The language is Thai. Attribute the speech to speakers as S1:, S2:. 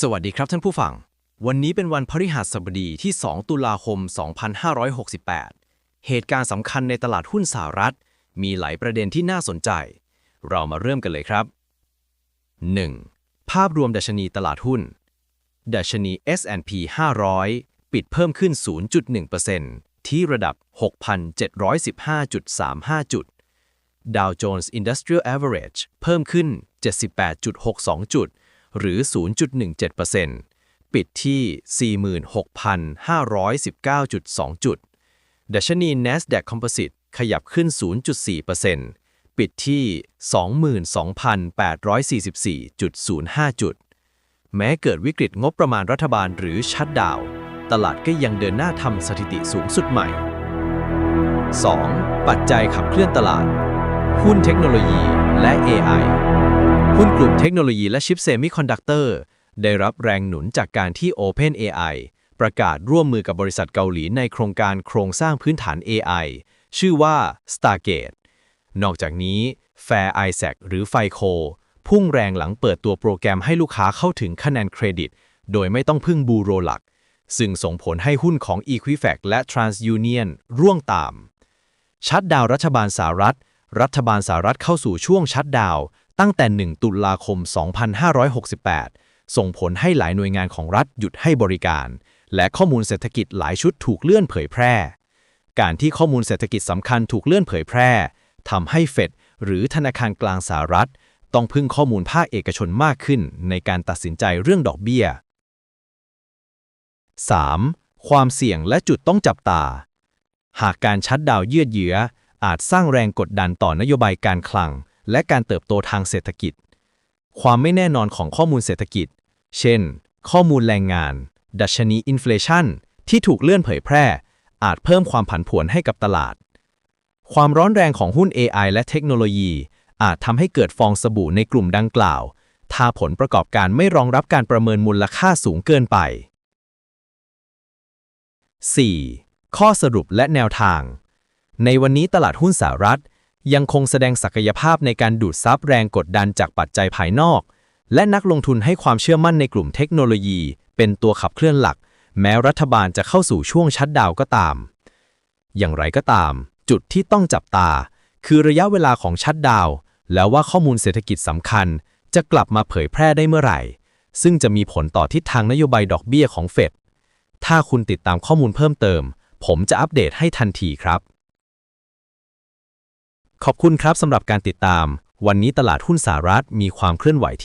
S1: สวัสดีครับท่านผู้ฟัง วันนี้เป็นวันพฤหัสบดีที่ 2 ตุลาคม 2568 เหตุการณ์สำคัญในตลาดหุ้นสหรัฐ มีหลายประเด็นที่น่าสนใจ เรามาเริ่มกันเลยครับ 1. ภาพรวมดัชนีตลาดหุ้น ดัชนี S&P 500 ปิดเพิ่มขึ้น 0.1%ที่ระดับ 6,715.35 จุด Dow Jones Industrial Average เพิ่มขึ้น 78.62 จุด หรือ 0.17%ปิดที่ 46,519.2 จุด ดัชนี NASDAQ Composite ขยับขึ้น 0.4%ปิดที่ 22,844.05 จุด แม้เกิดวิกฤตงบประมาณรัฐบาลหรือชัดดาว ตลาดก็ยังเดินหน้าทำสถิติสูงสุดใหม่ 2. ปัจจัยขับเคลื่อนตลาด หุ้นเทคโนโลยีและ AI หุ้นกลุ่มเทคโนโลยีและชิปเซมิคอนดักเตอร์ได้รับแรงหนุนจากการที่ OpenAI ประกาศร่วมมือกับบริษัทเกาหลีในโครงการโครงสร้างพื้นฐาน AI ชื่อว่า Stargate นอกจากนี้ Fair Isaac หรือ FICO พุ่งแรงหลังเปิดตัวโปรแกรมให้ลูกค้าเข้าถึงคะแนนเครดิต โดยไม่ต้องพึ่งบูโรหลัก ซึ่งส่งผลให้หุ้นของ Equifax และ TransUnion ร่วงตาม ชัดดาวรัฐบาลสหรัฐ รัฐบาลสหรัฐเข้าสู่ช่วงชัดดาว ตั้งแต่ 1 ตุลาคม 2568 ส่งผลให้หลายหน่วยงานของรัฐหยุดให้บริการ และข้อมูลเศรษฐกิจหลายชุดถูกเลื่อนเผยแพร่ การที่ข้อมูลเศรษฐกิจสำคัญถูกเลื่อนเผยแพร่ทำให้เฟดหรือธนาคารกลางสหรัฐ ต้องพึ่งข้อมูลภาคเอกชนมากขึ้นในการตัดสินใจเรื่องดอกเบี้ย 3. ความเสี่ยงและจุดต้องจับตา หากการชัดดาวน์ยืดเยื้ออาจสร้างแรงกดดันต่อนโยบายการคลัง และการเติบโตทางเศรษฐกิจ ความไม่แน่นอนของข้อมูลเศรษฐกิจ เช่น ข้อมูลแรงงาน ดัชนีอินฟลชันที่ถูกเลื่อนเผยแพร่ อาจเพิ่มความผันผวนให้กับตลาด ความร้อนแรงของหุ้น AI และเทคโนโลยี อาจทำให้เกิดฟองสบู่ในกลุ่มดังกล่าว ถ้าผลประกอบการไม่รองรับการประเมินมูลค่าสูงเกินไป 4. ข้อสรุปและแนวทาง ในวันนี้ตลาดหุ้นสหรัฐ ยังคงแสดงศักยภาพในการดูดซับแรงกดดันจากปัจจัยภายนอก และนักลงทุนให้ความเชื่อมั่นในกลุ่มเทคโนโลยี เป็นตัวขับเคลื่อนหลัก แม้รัฐบาลจะเข้าสู่ช่วงชัดดาวก็ตาม อย่างไรก็ตาม จุดที่ต้องจับตา คือระยะเวลาของชัดดาว แล้วว่าข้อมูลเศรษฐกิจสำคัญ จะกลับมาเผยแพร่ได้เมื่อไหร่ ซึ่งจะมีผลต่อทิศทางนโยบายดอกเบี้ยของเฟดถ้าคุณติดตามข้อมูลเพิ่มเติม ผมจะอัปเดตให้ทันทีครับ ขอบคุณครับสำหรับการติดตาม วันนี้ตลาดหุ้นสหรัฐมีความเคลื่อนไหวที่